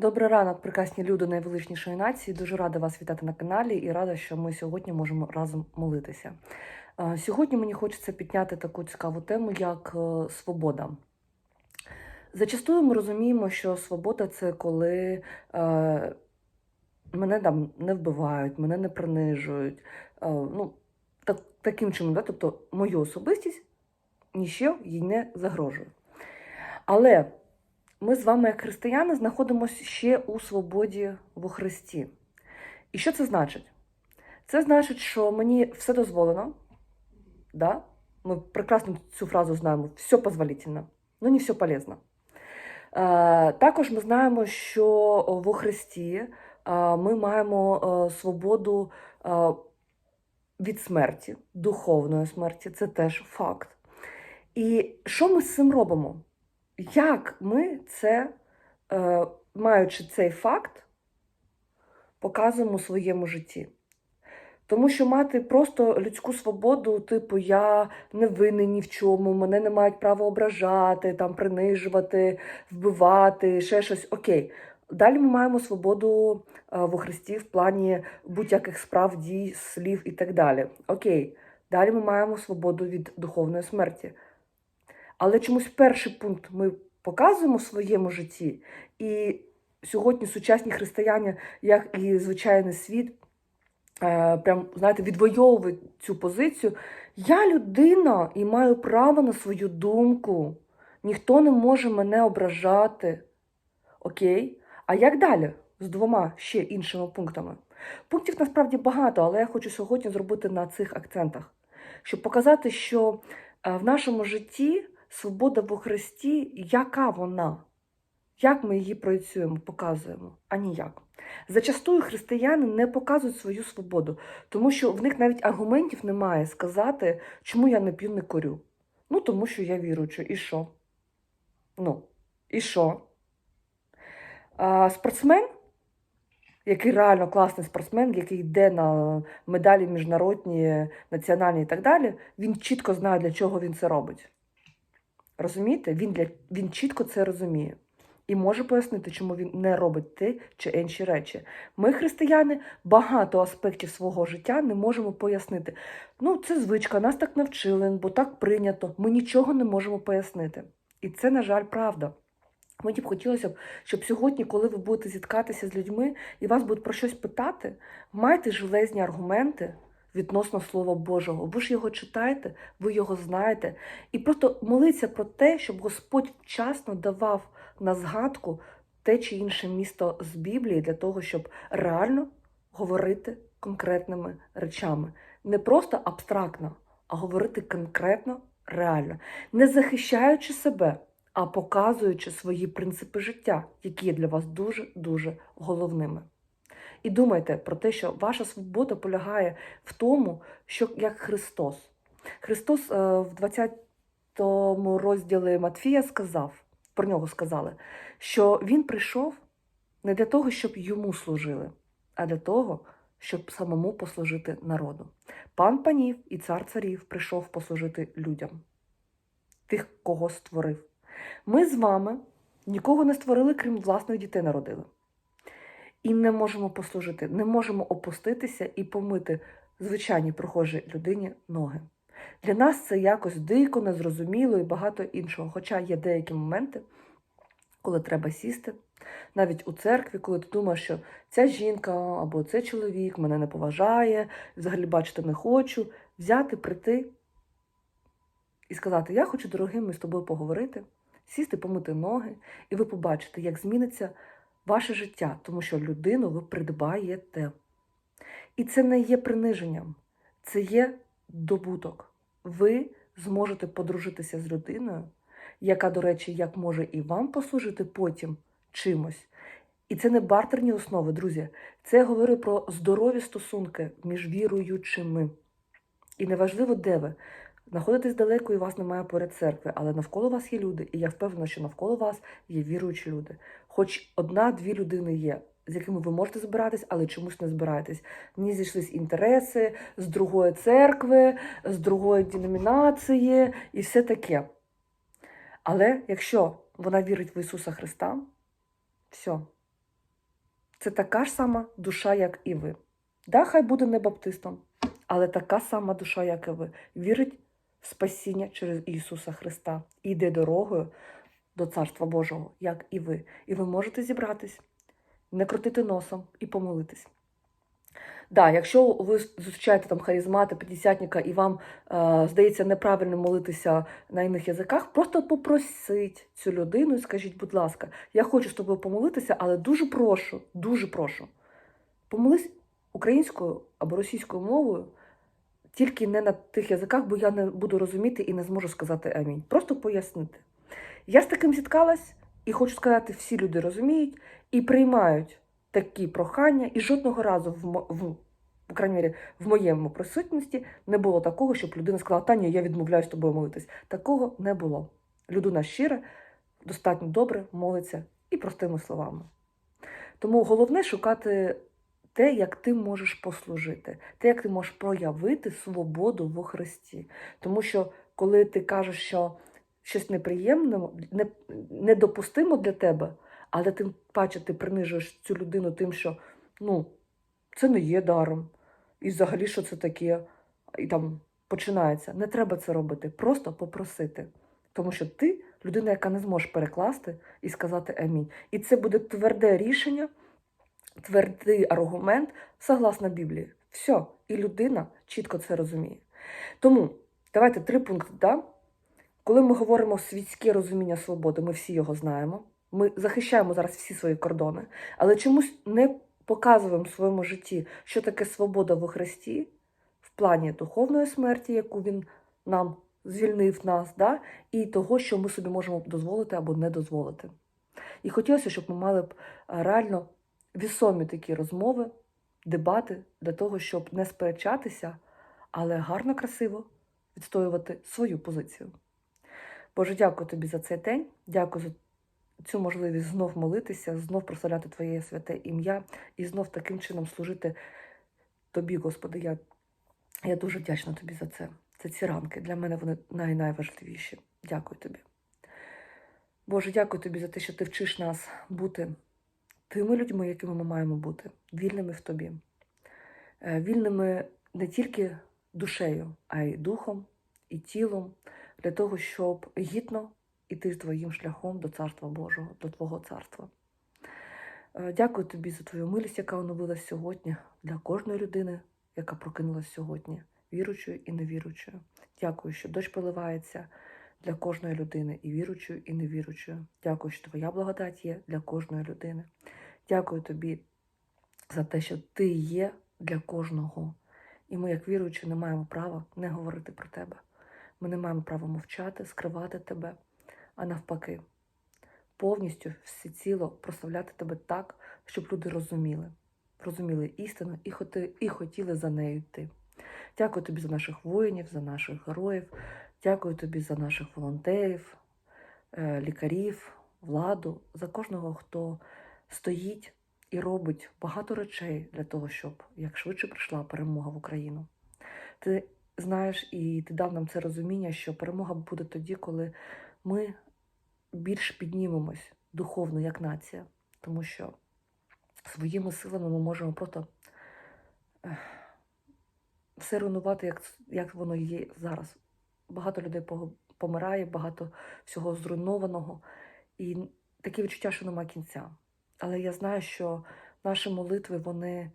Добрий ранок, прекрасні люди найвеличнішої нації. Дуже рада вас вітати на каналі і рада, що ми сьогодні можемо разом молитися. Е, Сьогодні мені хочеться підняти таку цікаву тему, як е, свобода. Зачастую ми розуміємо, що свобода це коли е, мене там не вбивають, мене не принижують. Ну, так, таким чином, да? тобто мою особистість ніщо їй не загрожує. Але ми з вами, як християни, знаходимося ще у свободі во Христі. І що це значить? Це значить, що мені все дозволено. Да? Ми прекрасно цю фразу знаємо: все позволительно, але не все полезно. Е, також ми знаємо, що во Христі е, ми маємо е, свободу від смерті, духовної смерті, це теж факт. І що ми з цим робимо? Як ми це, е, маючи цей факт, показуємо у своєму житті? Тому що мати просто людську свободу, типу, я не винен ні в чому, мене не мають права ображати, там, принижувати, вбивати, ще щось. Окей. Далі ми маємо свободу е, во Христі в плані будь-яких справ, дій, слів і так далі. Окей. Далі ми маємо свободу від духовної смерті. Але чомусь перший пункт ми показуємо в своєму житті, і сьогодні сучасні християни, як і звичайний світ, е, прям, знаєте, відвоювують цю позицію. Я людина і маю право на свою думку. Ніхто не може мене ображати. Окей? А як далі? З двома ще іншими пунктами. Пунктів насправді багато, але я хочу сьогодні зробити на цих акцентах, щоб показати, що е, в нашому житті свобода во Христі, яка вона? Як ми її проєцюємо, показуємо, а ніяк. Зачастую християни не показують свою свободу, тому що в них навіть аргументів немає сказати, чому я не п'ю, не курю. Ну, тому що я віруюча. І що? Ну, і що? А, спортсмен, який реально класний спортсмен, який йде на медалі міжнародні, національні і так далі, він чітко знає, для чого він це робить. Розумієте? Він, для, він чітко це розуміє. І може пояснити, чому він не робить ті чи інші речі. Ми, християни, багато аспектів свого життя не можемо пояснити. Ну, це звичка, нас так навчили, бо так прийнято. Ми нічого не можемо пояснити. І це, на жаль, правда. Мені б хотілося б, щоб сьогодні, коли ви будете зіткатися з людьми і вас будуть про щось питати, майте железні аргументи відносно Слова Божого. Ви ж його читаєте, ви його знаєте. І просто моліться про те, щоб Господь вчасно давав на згадку те чи інше місто з Біблії для того, щоб реально говорити конкретними речами. Не просто абстрактно, а говорити конкретно, реально, не захищаючи себе, а показуючи свої принципи життя, які є для вас дуже-дуже головними. І думайте про те, що ваша свобода полягає в тому, що як Христос. Христос е, в 20 розділі Матфія сказав, про нього сказали, що Він прийшов не для того, щоб йому служили, а для того, щоб самому послужити народу. Пан панів і цар царів прийшов послужити людям, тих, кого створив. Ми з вами нікого не створили, крім власних дітей народили. І не можемо послужити, не можемо опуститися і помити звичайній прохожій людині ноги. Для нас це якось дико, незрозуміло і багато іншого. Хоча є деякі моменти, коли треба сісти, навіть у церкві, коли ти думаєш, що ця жінка або цей чоловік мене не поважає, взагалі бачити не хочу, взяти, прийти і сказати: Я хочу, дорогим, з тобою поговорити, сісти, помити ноги, і ви побачите, як зміниться ваше життя, тому що людину ви придбаєте. І це не є приниженням, це є добуток. Ви зможете подружитися з людиною, яка, до речі, як може і вам послужити потім чимось. І це не бартерні основи, друзі. Це я говорю про здорові стосунки між віруючими. І неважливо, де ви. Знаходитесь далеко і вас немає поряд церкви, але навколо вас є люди, і я впевнена, що навколо вас є віруючі люди. Хоч одна-дві людини є, з якими ви можете збиратись, але чомусь не збираєтесь. Мені зійшлись інтереси з другої церкви, з другої деномінації і все таке. Але якщо вона вірить в Ісуса Христа, все, Це така ж сама душа, як і ви. Да, хай буде не баптистом, але така сама душа, як і ви. Вірить спасіння через Ісуса Христа і йде дорогою до Царства Божого, як і ви. І ви можете зібратись, не крутити носом і помолитись. Да, якщо ви зустрічаєте там харизмата, п'ятдесятника, і вам е, здається неправильно молитися на інших язиках, просто попросіть цю людину і скажіть, будь ласка, я хочу з тобою помолитися, але дуже прошу, дуже прошу. Помолись українською або російською мовою, тільки не на тих язиках, бо я не буду розуміти і не зможу сказати амінь. Просто пояснити. Я з таким зіткалась, і хочу сказати, всі люди розуміють і приймають такі прохання, і жодного разу в, в, в крайній в моєму присутності не було такого, щоб людина сказала, Таня, я відмовляюсь тобою молитись. Такого не було. Людина щира, достатньо добре молиться і простими словами. Тому головне шукати те, як ти можеш послужити, те, як ти можеш проявити свободу во Христі. Тому що коли ти кажеш, що щось неприємне, не, недопустимо для тебе, але тим паче ти принижуєш цю людину тим, що ну, це не є даром. І взагалі, що це таке? І там починається. Не треба це робити, просто попросити. Тому що ти людина, яка не зможе перекласти і сказати амінь. І це буде тверде рішення, твердий аргумент согласно Біблії. Все, і людина чітко це розуміє. Тому давайте три пункти. Да? Коли ми говоримо світське розуміння свободи, ми всі його знаємо. Ми захищаємо зараз всі свої кордони, але чомусь не показуємо в своєму житті, що таке свобода во Христі в плані духовної смерті, яку він нам звільнив нас, да? і того, що ми собі можемо дозволити або не дозволити. І хотілося, щоб ми мали б реально вісомі такі розмови, дебати для того, щоб не сперечатися, але гарно, красиво відстоювати свою позицію. Боже, дякую тобі за цей день. Дякую за цю можливість знов молитися, знов прославляти Твоє святе ім'я і знов таким чином служити Тобі, Господи. Я, я дуже вдячна тобі за це. Це ці ранки. Для мене вони най- найважливіші. Дякую тобі. Боже, дякую тобі за те, що ти вчиш нас бути тими людьми, якими ми маємо бути, вільними в тобі. Е, Вільними не тільки душею, а й духом і тілом, для того, щоб гідно іти твоїм шляхом до Царства Божого, до Твого царства. Е, Дякую тобі за твою милість, яка оновилась сьогодні для кожної людини, яка прокинулась сьогодні, віручою і невіручою. Дякую, що дощ поливається для кожної людини, і віручою, і невіручою. Дякую, що твоя благодать є для кожної людини. Дякую тобі за те, що ти є для кожного. І ми, як віруючі, не маємо права не говорити про тебе. Ми не маємо права мовчати, скривати тебе, а навпаки, повністю всеціло прославляти тебе так, щоб люди розуміли, розуміли істину і, хоти, і хотіли за нею йти. Дякую тобі за наших воїнів, за наших героїв, дякую тобі за наших волонтерів, е, лікарів, владу, за кожного, хто стоїть і робить багато речей для того, щоб як швидше прийшла перемога в Україну. Ти знаєш, і ти дав нам це розуміння, що перемога буде тоді, коли ми більш піднімемось духовно як нація, тому що своїми силами ми можемо просто все руйнувати, як, як воно є зараз. Багато людей помирає, багато всього зруйнованого, і таке відчуття, що немає кінця. Але я знаю, що наші молитви, вони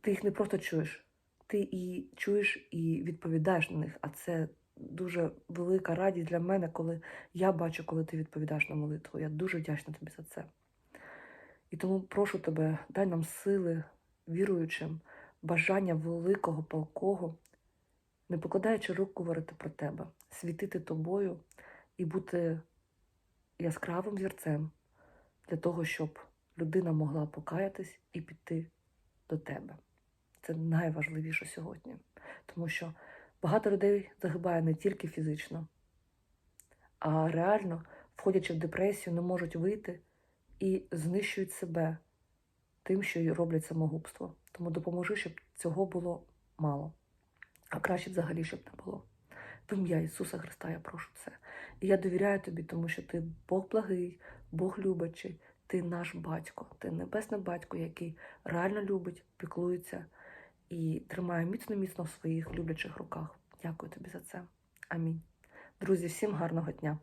ти їх не просто чуєш, ти і чуєш і відповідаєш на них. А це дуже велика радість для мене, коли я бачу, коли ти відповідаєш на молитву. Я дуже вдячна тобі за це. І тому прошу тебе, дай нам сили віруючим, бажання великого, палкого, не покладаючи рук говорити про тебе, світити тобою і бути яскравим зірцем для того, щоб людина могла покаятись і піти до тебе. Це найважливіше сьогодні, тому що багато людей загибає не тільки фізично, а реально, входячи в депресію, не можуть вийти і знищують себе тим, що роблять самогубство. Тому допоможи, щоб цього було мало, а краще взагалі, щоб не було. В ім'я Ісуса Христа я прошу це. І я довіряю тобі, тому що ти Бог благий, Бог любячий, Ти наш батько, ти небесний батько, який реально любить, піклується і тримає міцно-міцно в своїх люблячих руках. Дякую тобі за це. Амінь. Друзі, всім гарного дня!